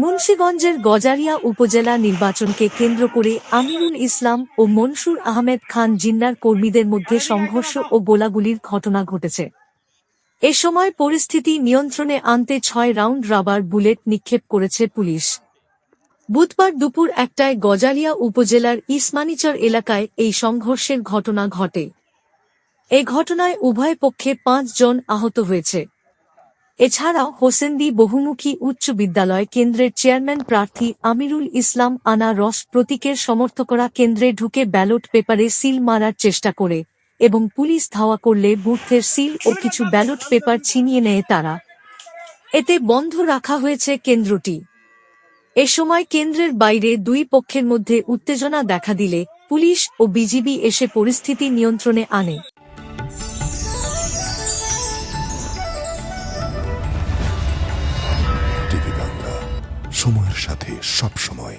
মুন্সীগঞ্জের গজারিয়া উপজেলা নির্বাচনকে কেন্দ্র করে আমিরুল ইসলাম ও মনসুর আহমেদ খান জিন্নার কর্মীদের মধ্যে সংঘর্ষ ও গোলাগুলির ঘটনা ঘটেছে। এ সময় পরিস্থিতি নিয়ন্ত্রণে আনতে ছয় রাউন্ড রাবার বুলেট নিক্ষেপ করেছে পুলিশ। বুধবার দুপুর একটায় গজারিয়া উপজেলার ইসমানিচর এলাকায় এই সংঘর্ষের ঘটনা ঘটে। এ ঘটনায় উভয় পক্ষে পাঁচ জন আহত হয়েছে। এছাড়াও হোসেন্দি বহুমুখী উচ্চ বিদ্যালয় কেন্দ্রের চেয়ারম্যান প্রার্থী আমিরুল ইসলাম আনা রস প্রতীকের সমর্থকরা কেন্দ্রে ঢুকে ব্যালট পেপারে সিল মারার চেষ্টা করে এবং পুলিশ ধাওয়া করলে বুথের সিল ও কিছু ব্যালট পেপার ছিনিয়ে নেয় তারা। এতে বন্ধ রাখা হয়েছে কেন্দ্রটি। এ সময় কেন্দ্রের বাইরে দুই পক্ষের মধ্যে উত্তেজনা দেখা দিলে পুলিশ ও বিজিবি এসে পরিস্থিতি নিয়ন্ত্রণে আনে। সময়ের সাথে সব সময়